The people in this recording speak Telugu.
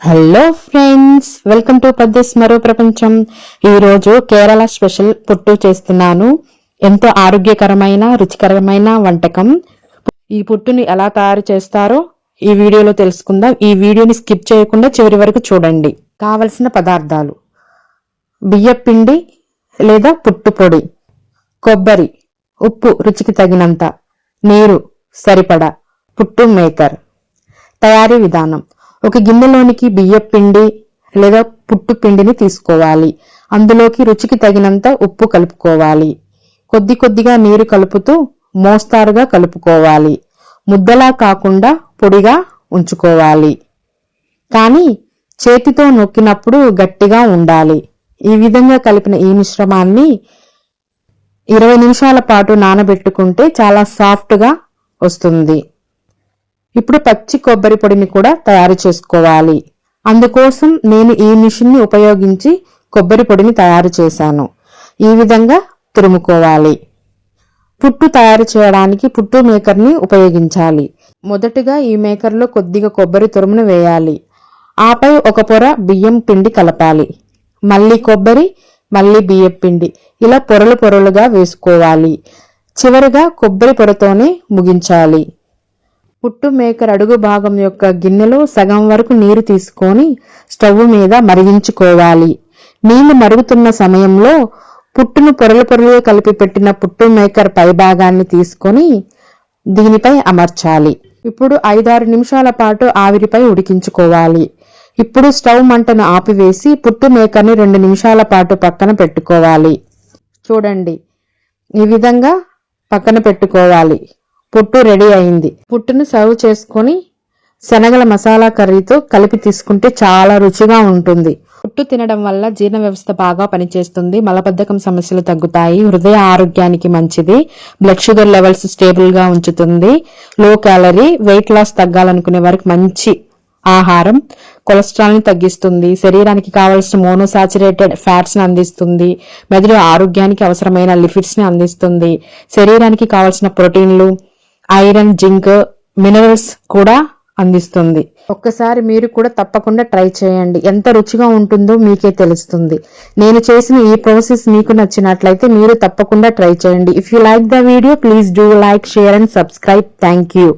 హలో ఫ్రెండ్స్ వెల్కమ్ టు పద్దెస్ మరో ప్రపంచం ఈరోజు కేరళ స్పెషల్ పుట్టు చేస్తున్నాను. ఎంతో ఆరోగ్యకరమైన రుచికరమైన వంటకం. ఈ పుట్టుని ఎలా తయారు చేస్తారో ఈ వీడియోలో తెలుసుకుందాం. ఈ వీడియోని స్కిప్ చేయకుండా చివరి వరకు చూడండి. కావలసిన పదార్థాలు. బియ్యపిండి లేదా పుట్టు పొడి కొబ్బరి ఉప్పు రుచికి తగినంత నీరు సరిపడా పుట్టు మేకర్. తయారీ విధానం. ఒక గిన్నెలోనికి బియ్యం పిండి లేదా పుట్టు పిండిని తీసుకోవాలి. అందులోకి రుచికి తగినంత ఉప్పు కలుపుకోవాలి. కొద్ది కొద్దిగా నీరు కలుపుతూ మోస్తారుగా కలుపుకోవాలి. ముద్దలా కాకుండా పొడిగా ఉంచుకోవాలి. కానీ చేతితో నొక్కినప్పుడు గట్టిగా ఉండాలి. ఈ విధంగా కలిపిన ఈ మిశ్రమాన్ని ఇరవై నిమిషాల పాటు నానబెట్టుకుంటే చాలా సాఫ్ట్గా వస్తుంది. ఇప్పుడు పచ్చి కొబ్బరి పొడిని కూడా తయారు చేసుకోవాలి. అందుకోసం నేను ఈ మిషన్ని ఉపయోగించి కొబ్బరి పొడిని తయారు చేశాను. ఈ విధంగా తురుముకోవాలి. పుట్టు తయారు చేయడానికి పుట్టు మేకర్ని ఉపయోగించాలి. మొదటగా ఈ మేకర్లో కొద్దిగా కొబ్బరి తురుమును వేయాలి. ఆపై ఒక పొర బియ్యం పిండి కలపాలి. మళ్ళీ కొబ్బరి మళ్ళీ బియ్యం పిండి. ఇలా పొరలు పొరలుగా వేసుకోవాలి. చివరిగా కొబ్బరి పొరతోనే ముగించాలి. పుట్టు మేకర్ అడుగు భాగం యొక్క గిన్నెలో సగం వరకు నీరు తీసుకొని స్టవ్ మీద మరిగించుకోవాలి. నీళ్ళు మరుగుతున్న సమయంలో పుట్టును పొరలు పొరలుగా కలిపి పెట్టిన పుట్టు మేకర్ పై భాగాన్ని తీసుకొని దీనిపై అమర్చాలి. ఇప్పుడు ఐదారు నిమిషాల పాటు ఆవిరిపై ఉడికించుకోవాలి. ఇప్పుడు స్టవ్ మంటను ఆపివేసి పుట్టు మేకర్ని రెండు నిమిషాల పాటు పక్కన పెట్టుకోవాలి. చూడండి. ఈ విధంగా పక్కన పెట్టుకోవాలి. పుట్టు రెడీ అయింది. పుట్టును సర్వ్ చేసుకొని శనగల మసాలా కర్రీతో కలిపి తీసుకుంటే చాలా రుచిగా ఉంటుంది. పుట్టు తినడం వల్ల జీర్ణ వ్యవస్థ బాగా పనిచేస్తుంది. మలబద్ధకం సమస్యలు తగ్గుతాయి. హృదయ ఆరోగ్యానికి మంచిది. బ్లడ్ షుగర్ లెవెల్స్ స్టేబుల్గా ఉంచుతుంది. లో క్యాలరీ వెయిట్ లాస్ తగ్గాలనుకునే వారికి మంచి ఆహారం. కొలెస్ట్రాల్ని తగ్గిస్తుంది. శరీరానికి కావలసిన మోనోసాచురేటెడ్ ఫ్యాట్స్ని అందిస్తుంది. మెదడు ఆరోగ్యానికి అవసరమైన లిపిడ్స్ని అందిస్తుంది. శరీరానికి కావలసిన ప్రోటీన్లు ఐరన్ జింక్ మినరల్స్ కూడా అందిస్తుంది. ఒక్కసారి మీరు కూడా తప్పకుండా ట్రై చేయండి. ఎంత రుచిగా ఉంటుందో మీకే తెలుస్తుంది. నేను చేసిన ఈ ప్రాసెస్ మీకు నచ్చినట్లయితే మీరు తప్పకుండా ట్రై చేయండి. If you like the video please do like share and subscribe thank you